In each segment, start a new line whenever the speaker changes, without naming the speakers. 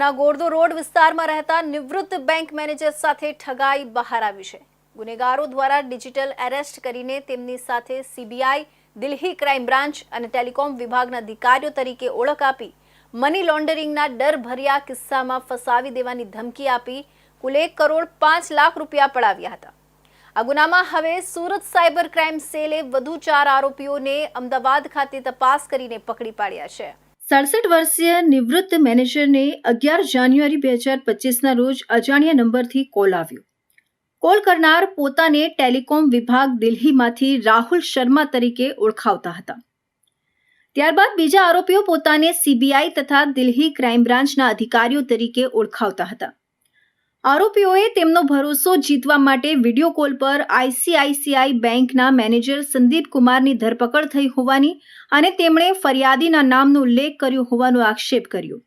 ના ગોરદો રોડ વિસ્તારમાં રહેતા નિવૃત્ત બેંક મેનેજર સાથે ઠગાઈ બહાર આવી છે. ગુનેગારો દ્વારા ડિજિટલ એરેસ્ટ કરીને તેમની સાથે C B I, Delhi crime branch અને ટેલિકોમ વિભાગના અધિકારીઓ તરીકે ઓળખ આપી, મની લોન્ડરિંગના ડર ભર્યા કિસ્સામાં ફસાવી દેવાની ધમકી આપી, કુલ એક કરોડ પાંચ લાખ રૂપિયા પડાવ્યા હતા. આ ગુનામાં હવે સુરત સાયબર ક્રાઇમ સેલે વધુ ચાર આરોપીઓને અમદાવાદ ખાતે તપાસ કરીને પકડી પાડ્યા છે. સડસઠ વર્ષીય નિવૃત્ત મેનેજરને અગિયાર જાન્યુઆરી બે હજાર પચીસના રોજ અજાણ્યા નંબરથી કોલ આવ્યો. કોલ કરનાર પોતાને ટેલિકોમ વિભાગ દિલ્હીમાંથી રાહુલ શર્મા તરીકે ઓળખાવતા હતા. ત્યારબાદ બીજા આરોપીઓ પોતાને સીબીઆઈ તથા દિલ્હી ક્રાઇમ બ્રાન્ચના અધિકારીઓ તરીકે ઓળખાવતા હતા. આરોપીઓએ તેમનો ભરોસો જીતવા માટે વીડિયો કોલ પર આઈસીઆઈસીઆઈ બેંકના મેનેજર સંદીપ કુમારની ધરપકડ થઈ હોવાની અને તેમણે ફરિયાદીના નામનો ઉલ્લેખ કર્યો હોવાનો આક્ષેપ કર્યો.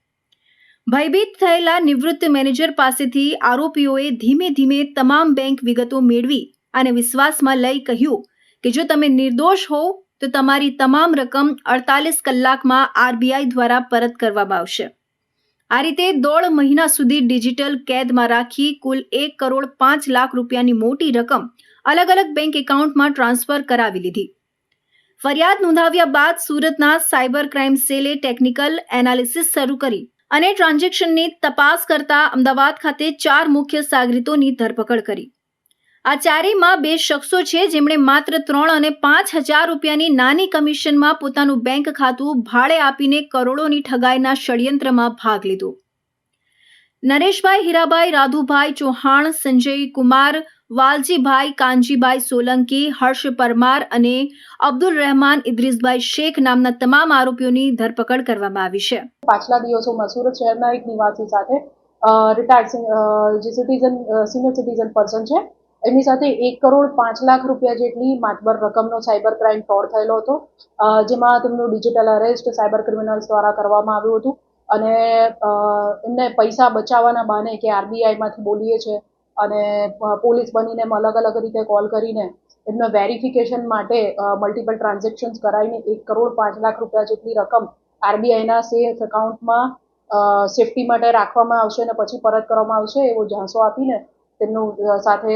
ભયભીત થયેલા નિવૃત્ત મેનેજર પાસેથી આરોપીઓએ ધીમે ધીમે તમામ બેંક વિગતો મેળવી અને વિશ્વાસમાં લઈ કહ્યું કે જો તમે નિર્દોષ હો તો તમારી તમામ રકમ અડતાલીસ કલાકમાં આરબીઆઈ દ્વારા પરત કરવામાં આવશે. આ રીતે દોઢ મહિના સુધી ડિજિટલ કેદમાં રાખી કુલ એક કરોડ પાંચ લાખ રૂપિયાની મોટી રકમ અલગ અલગ બેંક એકાઉન્ટમાં ટ્રાન્સફર કરાવી લીધી. ફરિયાદ નોંધાવ્યા બાદ સુરતના સાયબર ક્રાઇમ સેલે ટેકનિકલ એનાલિસિસ શરૂ કરી અને ટ્રાન્ઝેક્શનની તપાસ કરતા અમદાવાદ ખાતે ચાર મુખ્ય સાગરીતોની ધરપકડ કરી. આ ચારેયમાં બે શખ્સો છે, જેમણે માત્ર ત્રણ અને પાંચ હજાર રૂપિયાની નાની કમિશનમાં પોતાનું બેંક ખાતું ભાડે આપીને કરોડોની ઠગાઈના ષડયંત્રમાં ભાગ લીધો. નરેશભાઈ હીરાભાઈ રાધુભાઈ ચૌહાણ, સંજય કુમાર, વાલજીભાઈ, કાનજીભાઈ સોલંકી, હર્ષ પરમાર અને અબ્દુલ રહેમાન ઇદ્રીસભાઈ શેખ નામના તમામ આરોપીઓની ધરપકડ કરવામાં આવી છે.
પાછલા દિવસોમાં સુરત શહેરના એક નિવાસી સાથે રિટાયર્ડ જે સિટીઝન સિનિયર સિટીઝન પર્સન છે એમની સાથે એક કરોડ પાંચ લાખ રૂપિયા જેટલી માતબર રકમનો સાયબર ક્રાઇમ ફ્રોડ થયેલો હતો. જેમાં તેમનું ડિજિટલ અરેસ્ટ સાયબર ક્રિમિનલ્સ દ્વારા કરવામાં આવ્યું હતું. અને એમને પૈસા બચાવવાના બહાને કે આરબીઆઈમાંથી બોલીએ છે અને પોલીસ બનીને અલગ અલગ રીતે કોલ કરીને એમના વેરિફિકેશન માટે મલ્ટિપલ ટ્રાન્ઝેક્શન્સ કરાવીને એક કરોડ પાંચ લાખ રૂપિયા જેટલી રકમ આરબીઆઈના સેફ એકાઉન્ટમાં સેફટી માટે રાખવામાં આવશે અને પછી પરત કરવામાં આવશે એવો ઝાંસો આપીને તેમનું સાથે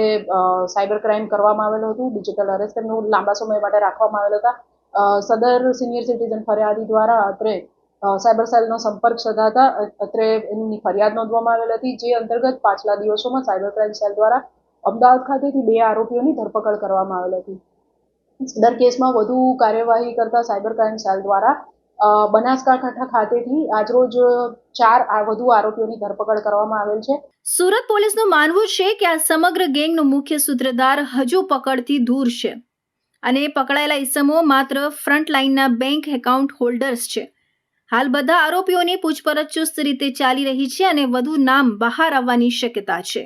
સાયબર ક્રાઇમ કરવામાં આવેલું હતું, ડિજિટલ અરેસ્ટ તેમનું લાંબા સમય માટે રાખવામાં આવેલા હતા. સદર સિનિયર સિટીઝન ફરિયાદી દ્વારા અત્રે સાયબર સેલનો સંપર્ક સધાતા અત્રે એમની ફરિયાદ નોંધવામાં આવેલ હતી, જે અંતર્ગત પાછલા દિવસોમાં સાયબર ક્રાઇમ સેલ દ્વારા અમદાવાદ ખાતેથી બે આરોપીઓની ધરપકડ કરવામાં આવેલ હતી. સદર કેસમાં વધુ કાર્યવાહી કરતા સાયબર ક્રાઇમ સેલ દ્વારા બનાસકાંઠા ખાતેથી આજરોજ ચાર વધુ આરોપીઓની ધરપકડ કરવામાં આવેલ છે.
સુરત પોલીસનું માનવું છે કે આ સમગ્ર ગેંગનો મુખ્ય સૂત્રધાર હજુ પકડથી દૂર છે અને પકડાયેલા ઇસમો માત્ર ફ્રન્ટ લાઇનના બેંક એકાઉન્ટ હોલ્ડર્સ છે. હાલ બધા આરોપીઓની પૂછપરછ ચુસ્ત રીતે ચાલી રહી છે અને વધુ નામ બહાર આવવાની શક્યતા છે.